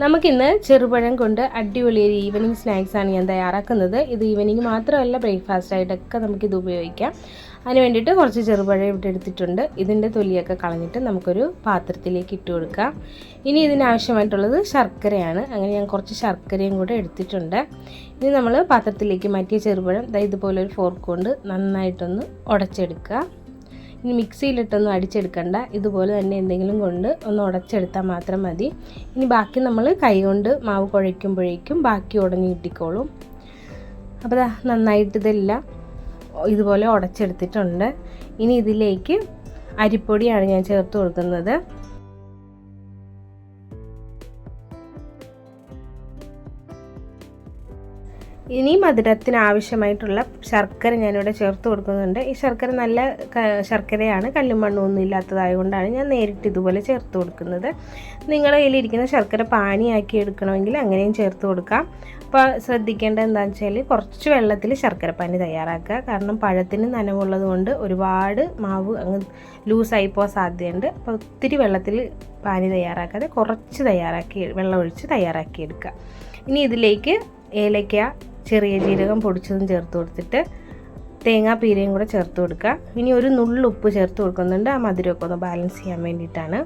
നമുക്കിന്ന് ചെറുപഴം കൊണ്ട് അടിപൊളി ഒരു ഈവനിങ് സ്നാക്സ് ആണ് ഞാൻ തയ്യാറാക്കുന്നത്. ഇത് ഈവനിങ് മാത്രമല്ല ബ്രേക്ക്ഫാസ്റ്റ് ആയിട്ടൊക്കെ നമുക്കിത് ഉപയോഗിക്കാം. അതിന് വേണ്ടിയിട്ട് കുറച്ച് ചെറുപഴം ഇവിടെ എടുത്തിട്ടുണ്ട്. ഇതിന്റെ തൊലിയൊക്കെ കളഞ്ഞിട്ട് നമുക്കൊരു പാത്രത്തിലേക്ക് ഇട്ട് കൊടുക്കാം. ഇനി ഇതിനാവശ്യമായിട്ടുള്ളത് ശർക്കരയാണ്. അങ്ങനെ ഞാൻ കുറച്ച് ശർക്കരയും കൂടെ എടുത്തിട്ടുണ്ട്. ഇനി നമ്മൾ പാത്രത്തിലേക്ക് മാറ്റിയ ചെറുപഴം ഇതുപോലെ ഒരു ഫോർക്ക് കൊണ്ട് നന്നായിട്ടൊന്ന് ഉടച്ചെടുക്കുക. ഇനി മിക്സിയിലിട്ടൊന്നും അടിച്ചെടുക്കണ്ട. ഇതുപോലെ തന്നെ എന്തെങ്കിലും കൊണ്ട് ഒന്ന് ഉടച്ചെടുത്താൽ മാത്രം മതി. ഇനി ബാക്കി നമ്മൾ കൈ കൊണ്ട് മാവ് കുഴയ്ക്കുമ്പോഴേക്കും ബാക്കി ഉടഞ്ഞ് കിട്ടിക്കോളും. അപ്പോൾ നന്നായിട്ട് ഇതെല്ലാം ഇതുപോലെ ഉടച്ചെടുത്തിട്ടുണ്ട്. ഇനി ഇതിലേക്ക് അരിപ്പൊടിയാണ് ഞാൻ ചേർത്ത് കൊടുക്കുന്നത്. ഇനി മധുരത്തിന് ആവശ്യമായിട്ടുള്ള ശർക്കര ഞാനിവിടെ ചേർത്ത് കൊടുക്കുന്നുണ്ട്. ഈ ശർക്കര നല്ല ശർക്കരയാണ്. കല്ലും മണ്ണും ഒന്നും ഇല്ലാത്തതായതുകൊണ്ടാണ് ഞാൻ നേരിട്ട് ഇതുപോലെ ചേർത്ത് കൊടുക്കുന്നത്. നിങ്ങളുടെ കയ്യിലിരിക്കുന്ന ശർക്കര പാനിയാക്കി എടുക്കണമെങ്കിൽ അങ്ങനെയും ചേർത്ത് കൊടുക്കാം. അപ്പോൾ ശ്രദ്ധിക്കേണ്ടത് എന്താണെന്ന് വെച്ചാൽ കുറച്ച് വെള്ളത്തിൽ ശർക്കര പാനി തയ്യാറാക്കുക. കാരണം പഴത്തിന് നനവുള്ളത് കൊണ്ട് ഒരുപാട് മാവ് അങ്ങ് ലൂസായി പോകാൻ സാധ്യതയുണ്ട്. അപ്പോൾ ഒത്തിരി വെള്ളത്തിൽ പാനി തയ്യാറാക്കാതെ കുറച്ച് തയ്യാറാക്കി വെള്ളം ഒഴിച്ച് തയ്യാറാക്കി എടുക്കുക ഇനി ഇതിലേക്ക് ഏലക്ക ചെറിയ ജീരകം പൊടിച്ചതും ചേർത്ത് കൊടുത്തിട്ട് തേങ്ങാ തേങ്ങാപ്പീരയും കൂടെ ചേർത്ത് കൊടുക്കുക. ഇനി ഒരു നുള്ളു ഉപ്പ് ചേർത്ത് കൊടുക്കുന്നുണ്ട്. ആ മധുരമൊക്കെ ഒന്ന് ബാലൻസ് ചെയ്യാൻ വേണ്ടിയിട്ടാണ്.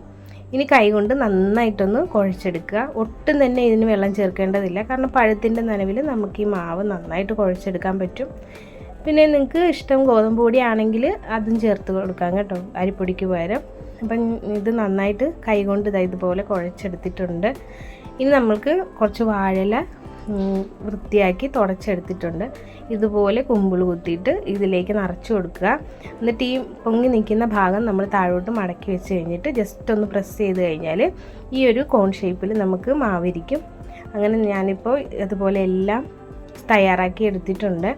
ഇനി കൈ കൊണ്ട് നന്നായിട്ടൊന്ന് കുഴച്ചെടുക്കുക. ഒട്ടും തന്നെ ഇതിന് വെള്ളം ചേർക്കേണ്ടതില്ല. കാരണം പഴത്തിന്റെ നനവിൽ നമുക്ക് ഈ മാവ് നന്നായിട്ട് കുഴച്ചെടുക്കാൻ പറ്റും. പിന്നെ നിങ്ങൾക്ക് ഇഷ്ടം ഗോതമ്പ് പൊടി ആണെങ്കിൽ അതും ചേർത്ത് കൊടുക്കാം കേട്ടോ. അരിപ്പൊടിക്ക് പകരം. അപ്പം ഇത് നന്നായിട്ട് കൈ കൊണ്ട് ഇതാ ഇതുപോലെ കുഴച്ചെടുത്തിട്ടുണ്ട്. ഇനി നമ്മൾക്ക് കുറച്ച് വാഴല വൃത്തിയാക്കി തുടച്ചെടുത്തിട്ടുണ്ട്. ഇതുപോലെ കുമ്പിൾ കുത്തിയിട്ട് ഇതിലേക്ക് നിറച്ചു കൊടുക്കുക. എന്നിട്ട് ഈ പൊങ്ങി നിൽക്കുന്ന ഭാഗം നമ്മൾ താഴോട്ട് മടക്കി വെച്ച് കഴിഞ്ഞിട്ട് ജസ്റ്റ് ഒന്ന് പ്രസ് ചെയ്ത് കഴിഞ്ഞാൽ ഈ ഒരു കോൺ ഷേപ്പിൽ നമുക്ക് മാവിരിക്കും. അങ്ങനെ ഞാനിപ്പോൾ അതുപോലെ എല്ലാം തയ്യാറാക്കി എടുത്തിട്ടുണ്ട്.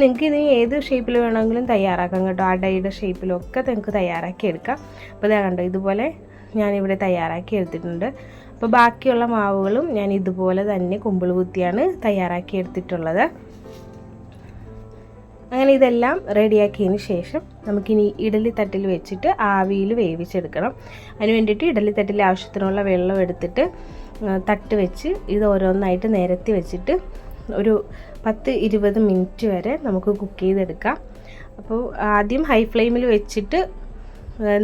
നിങ്ങൾക്ക് ഇനി ഏത് ഷേപ്പിൽ വേണമെങ്കിലും തയ്യാറാക്കാം കേട്ടോ. അടയുടെ ഷേപ്പിലൊക്കെ നിങ്ങൾക്ക് തയ്യാറാക്കി എടുക്കാം. അപ്പോൾ ഇതാ കണ്ടോ ഇതുപോലെ ഞാനിവിടെ തയ്യാറാക്കി എടുത്തിട്ടുണ്ട്. അപ്പോൾ ബാക്കിയുള്ള മാവുകളും ഞാൻ ഇതുപോലെ തന്നെ കുമ്പിൾ കുത്തിയാണ് തയ്യാറാക്കി എടുത്തിട്ടുള്ളത്. അങ്ങനെ ഇതെല്ലാം റെഡിയാക്കിയതിന് ശേഷം നമുക്കിനി ഇഡലി തട്ടിൽ വെച്ചിട്ട് ആവിയിൽ വേവിച്ചെടുക്കണം. അതിന് വേണ്ടിയിട്ട് ഇഡലി തട്ടിൽ ആവശ്യത്തിനുള്ള വെള്ളം എടുത്തിട്ട് തട്ട് വെച്ച് ഇത് ഓരോന്നായിട്ട് നിരത്തി വെച്ചിട്ട് ഒരു പത്ത് ഇരുപത് മിനിറ്റ് വരെ നമുക്ക് കുക്ക് ചെയ്തെടുക്കാം. അപ്പോൾ ആദ്യം ഹൈ ഫ്ലെയിമിൽ വെച്ചിട്ട്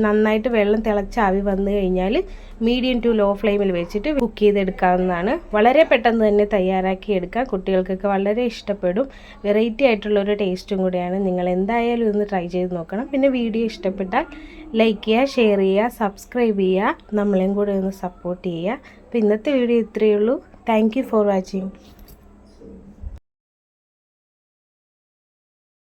നന്നായിട്ട് വെള്ളം തിളച്ച് ആവി വന്നു കഴിഞ്ഞാൽ മീഡിയം ടു ലോ ഫ്ലെയിമിൽ വെച്ചിട്ട് കുക്ക് ചെയ്തെടുക്കാവുന്നതാണ്. വളരെ പെട്ടെന്ന് തന്നെ തയ്യാറാക്കി എടുക്കാം. കുട്ടികൾക്കൊക്കെ വളരെ ഇഷ്ടപ്പെടും. വെറൈറ്റി ആയിട്ടുള്ള ഒരു ടേസ്റ്റും കൂടിയാണ്. നിങ്ങൾ എന്തായാലും ഒന്ന് ട്രൈ ചെയ്ത് നോക്കണം. പിന്നെ വീഡിയോ ഇഷ്ടപ്പെട്ടാൽ ലൈക്ക് ചെയ്യുക ഷെയർ ചെയ്യുക സബ്സ്ക്രൈബ് ചെയ്യുക. നമ്മളെയും കൂടെ ഒന്ന് സപ്പോർട്ട് ചെയ്യുക. അപ്പോൾ ഇന്നത്തെ വീഡിയോ ഇത്രയേ ഉള്ളൂ. Thank for watching